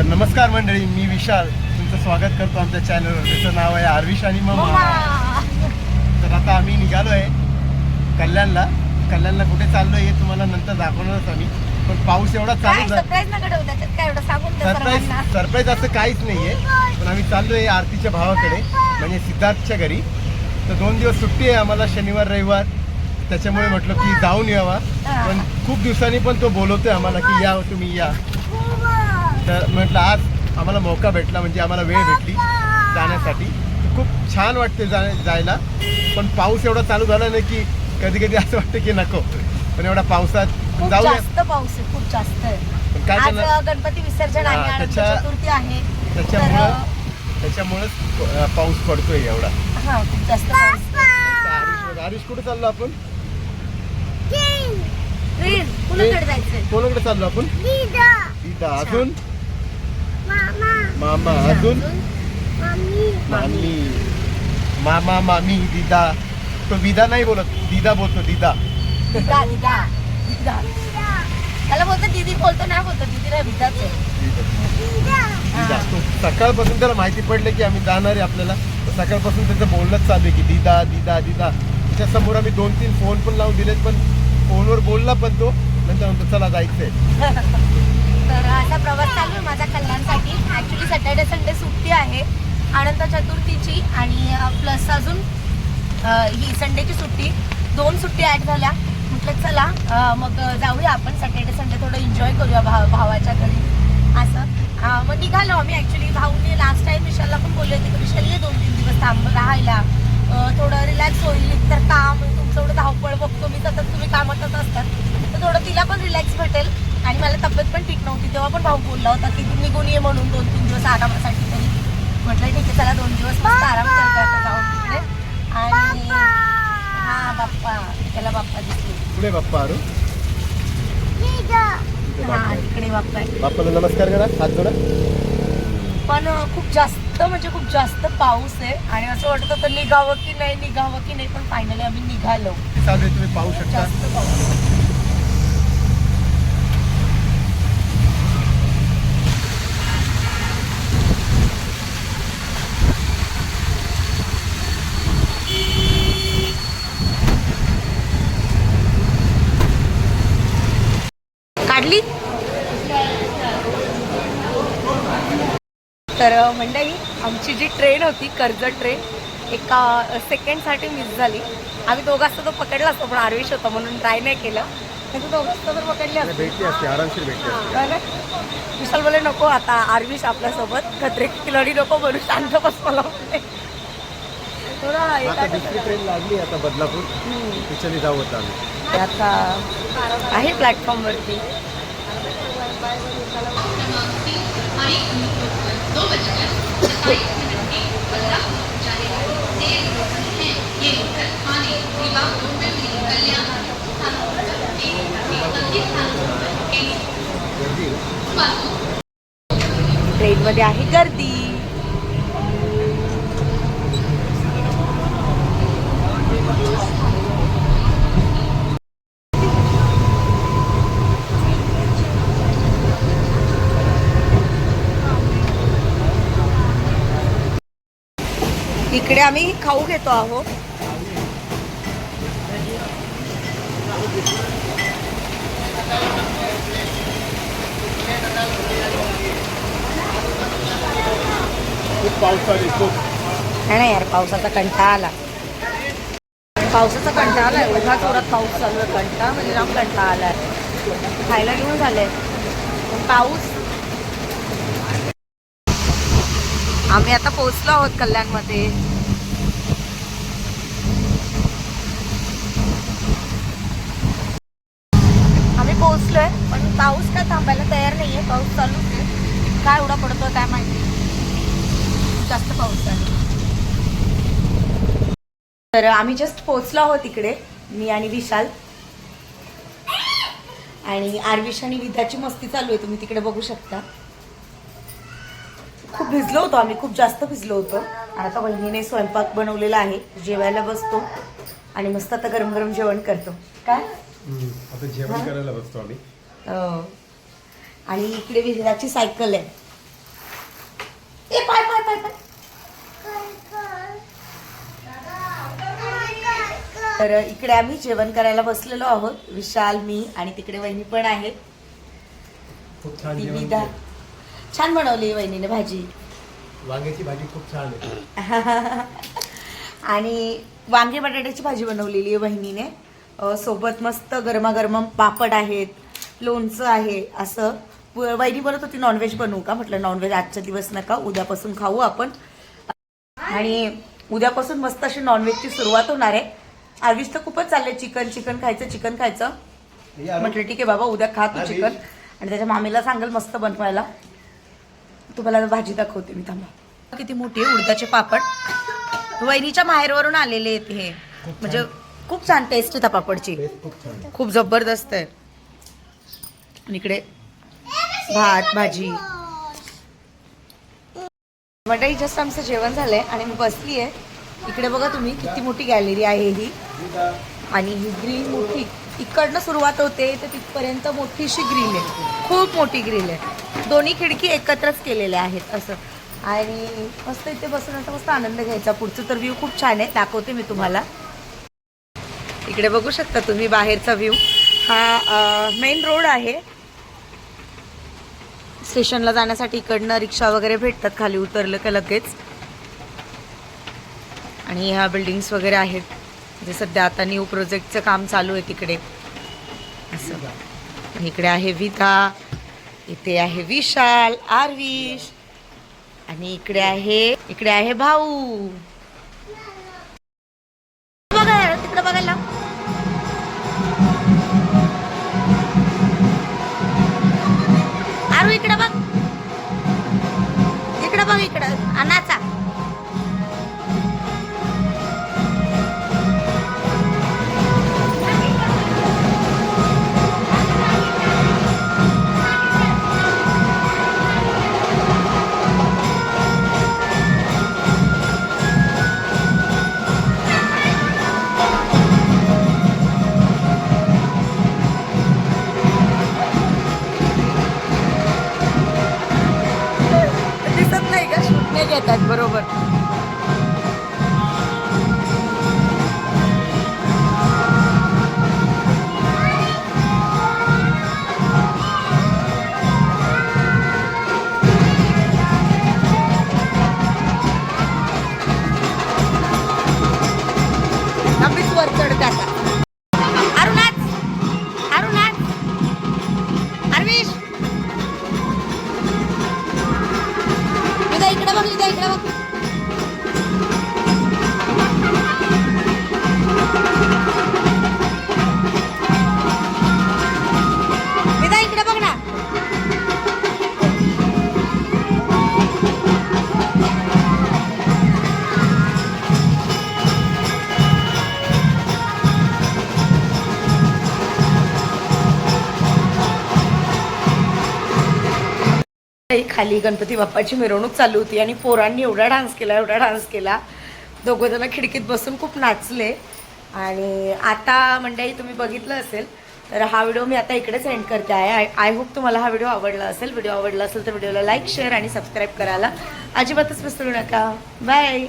तर नमस्कार मंडळी मी विशाल. तुमचं स्वागत करतो आमच्या चॅनलवर त्याचं नाव आहे आरविश आणि मम्मा तर आता आम्ही निघालो आहे कल्याणला. कल्याणला कुठे चाललो हे तुम्हाला नंतर दाखवणारच आम्ही. पण पाऊस एवढा चालू सरप्राईज सरप्राईज असं काहीच नाहीये. पण आम्ही चाललोय आरतीच्या भावाकडे म्हणजे सिद्धार्थच्या घरी. तर दोन दिवस सुट्टी आहे आम्हाला शनिवार रविवार. त्याच्यामुळे म्हटलं की जाऊन यावा. पण खूप दिवसांनी पण तो बोलवतोय आम्हाला की या तुम्ही या. तर म्हटलं आज आम्हाला मौका भेटला म्हणजे आम्हाला वेळ भेटली जाण्यासाठी. खूप छान वाटते जा जायला पण पाऊस एवढा चालू झाला नाही की कधी कधी असं वाटतं की नको पण एवढा पावसात जाऊया. जास्त पाऊस आहे खूप जास्त आहे. पण काय आज गणपती विसर्जन आहे अनंत त्याच्या- चतुर्थी आहे. तर त्याच्यामुळं अ, त्याच्यामुळेच पाऊस पडतोय एवढा. हा खूप जास्त पाऊस बघ, आरुष कुठे चाललो आपण? ट्रेन. कुणाकडे जायचंय? कोणाकडे चाललो आपण? इथं अजून? मामा अजून मामी मामा मामी दिदा तो विदा नाही बोलत दिदा बोलतो दिदा दिदा दिदा दिदा त्याला बोलतो दीदी बोलतो नाही बोलतो दीदी नाही विदाच आहे दिदा तो सकाळपासून त्याला माहिती पडलं की आम्ही जाणार आहे आपल्याला. तर सकाळपासून त्याचं बोलणंच चालू आहे की दिदा दिदा दिदा. त्याच्यासमोर आम्ही दोन तीन फोन पण लावून दिलेत पण फोनवर बोलला पण तो. नंतर म्हणतो चला जायचंय. तर असा प्रवास चालू आहे माझा कल्याणसाठी. ॲक्च्युली सॅटर्डे संडे सुट्टी आहे. अनंत चतुर्थीची आणि प्लस अजून ही संडेची सुट्टी. दोन सुट्टी ॲड झाल्या. म्हटलं चला मग जाऊया आपण सॅटर्डे संडे थोडं एन्जॉय करूया भाव भावाच्या घरी. असं. मग निघालो आम्ही ॲक्च्युली भाऊने लास्ट टाईम विशालला पण बोलले होते की विशाल ये दोन तीन दिवस थांब राहायला. थोडं रिलॅक्स होईल तर काम तुमचं एवढं धावपळ बघतो मी सतत तुम्ही कामातच असतात. तर थोडं तिला पण रिलॅक्स भेटेल. आणि मला तब्येत पण ठीक नव्हती तेव्हा पण भाऊ बोलला होता की तू निघून ये म्हणून दोन तीन दिवस आरामासाठी तरी. म्हटलं ठीक आहे चला दोन दिवस मस्त आराम करता जाऊन तिकडे. आणि हा बाप्पा त्याला बाप्पा दिसले. पुढे बाप्पा आरू हा बाप्पा आहे. तिकडे बाप्पा आहे. बाप्पाला नमस्कार करा हात जोडा. पण खूप जास्त म्हणजे खूप जास्त पाऊस आहे. आणि असं वाटत होतं निघावं की नाही निघावं की नाही पण फायनली आम्ही निघालो. तुम्ही पाहू शकता. जास्त पाऊस. तर मंडळी आमची जी ट्रेन होती कर्जत ट्रेन एका सेकंडसाठी मिस झाली आम्ही दोघं असतो तो पकडला असतो पण आरविश होता म्हणून ट्राय नाही केलं नाही तर पकडले असते? विशाल बोले नको आता आरविश आपल्यासोबत खत्रे किलडी नको बनू शांत बस मला बोलले. थोडा हे आता काय दुसरी ट्रेन लागली आता बदलापूर हम्म. तिच्याने जाऊ होता आम्ही ते आता आहे प्लॅटफॉर्मवरती गर्दी आहे. ट्रेनमध्ये आहे गर्दी इकडे आम्ही खाऊ घेतो आहोत. नाही यार पावसाचा कंटाळा आला. पावसाचा कंटाळा आला एवढा जोरात पाऊस चालू आहे. कंटाळा म्हणजे जाम कंटाळा आलाय खायला घेऊन झालंय पाऊस. आम्ही आता पोहोचलो आहोत कल्याणमध्ये आम्ही पोहोचलोय पण पाऊस काय थांबायला तयार नाहीये पाऊस चालूच आहे. काय एवढा पडतोय काय माहिती. जास्त पाऊस आहे. तर आम्ही जस्ट पोहोचलो आहोत इकडे मी आणि विशाल. आणि आरविश आणि विद्याची मस्ती चालू आहे तुम्ही तिकडे बघू शकता. खूप भिजलो होतो आम्ही खूप जास्त भिजलो होतो. आणि आता बहिणीने स्वयंपाक बनवलेला आहे जेवायला बसतो. आणि मस्त आता गरम गरम जेवण करतो. काय? आता जेवण करायला बसतो आम्ही. अं, आणि इकडे विद्याची सायकल आहे. काय काय तर इकडे आम्ही जेवण करायला बसलेलो आहोत. विशाल मी आणि तिकडे वहिनी पण आहे खूप छान बनवली वहिनीने भाजी. वांग्याची भाजी खूप छान आहे. आणि वांगे बटाट्याची भाजी बनवलेली आहे वहिनीने. सोबत मस्त गरमागरम पापड आहेत लोणचं आहे असं. व- वहिनी बोलत होती नॉनव्हेज बनवू का? म्हटलं नॉनव्हेज आजचा दिवस नका उद्यापासून खाऊ आपण. आणि उद्यापासून मस्त अशी नॉनव्हेजची सुरुवात होणार आहे. आर्विश तर खूपच चाललंय चिकन चिकन खायचं चिकन खायचं. म्हटलं ठीक आहे बाबा उद्या खा तू. चिकन. आणि त्याच्या मामीला सांगेल मस्त बनवायला तुम्हाला भाजी दाखवते मी थांबा. किती मोठी आहे उडदाचे पापड. वहिनीच्या माहेरवरून आलेले आहेत हे. म्हणजे खूप छान टेस्ट आहे त्या पापडची. खूप जबरदस्त आहे. आणि इकडे भात भाजी. मंडळी जस्ट आमचं जेवण झालंय आणि मी बसली आहे इकडे बघा तुम्ही किती मोठी गॅलरी आहे ही. आणि ही ग्रील मोठी. इकडनं सुरुवात होते तर तिथपर्यंत मोठीशी ग्रील आहे. खूप मोठी ग्रिल आहे. दोन्ही खिडकी एकत्रच केलेल्या आहेत असं. आणि मस्त इथे बसून असं मस्त आनंद घ्यायचा. पुढचं तर व्ह्यू खूप छान आहे. दाखवते मी तुम्हाला. इकडे बघू शकता तुम्ही बाहेरचा व्ह्यू हा मेन रोड आहे. स्टेशनला जाण्यासाठी इकडनं रिक्षा वगैरे भेटतात खाली उतरलं का लगेच. आणि ह्या बिल्डिंग्स वगैरे आहेत. जे सध्या आता न्यू प्रोजेक्टचं काम चालू आहे तिकडे. असं. इकडे आहे विधा इथे आहे विशाल आरविश. आणि इकडे आहे इकडे आहे भाऊ. इकडे बघ का शूट नाही घेतात बरोबर विदा इकडे खाली गणपती बाप्पाची मिरवणूक चालू होती आणि पोरांनी एवढा डान्स केला एवढा डान्स केला. दोघं जण खिडकीत बसून खूप नाचले. आणि आता मंडळी तुम्ही बघितलं असेल तर हा व्हिडिओ मी आता इकडेच एंड करते. आहे आय आय होप तुम्हाला हा व्हिडिओ आवडला असेल. व्हिडिओ आवडला असेल तर व्हिडिओला लाईक शेअर आणि सबस्क्राईब करायला अजिबातच विसरू नका. बाय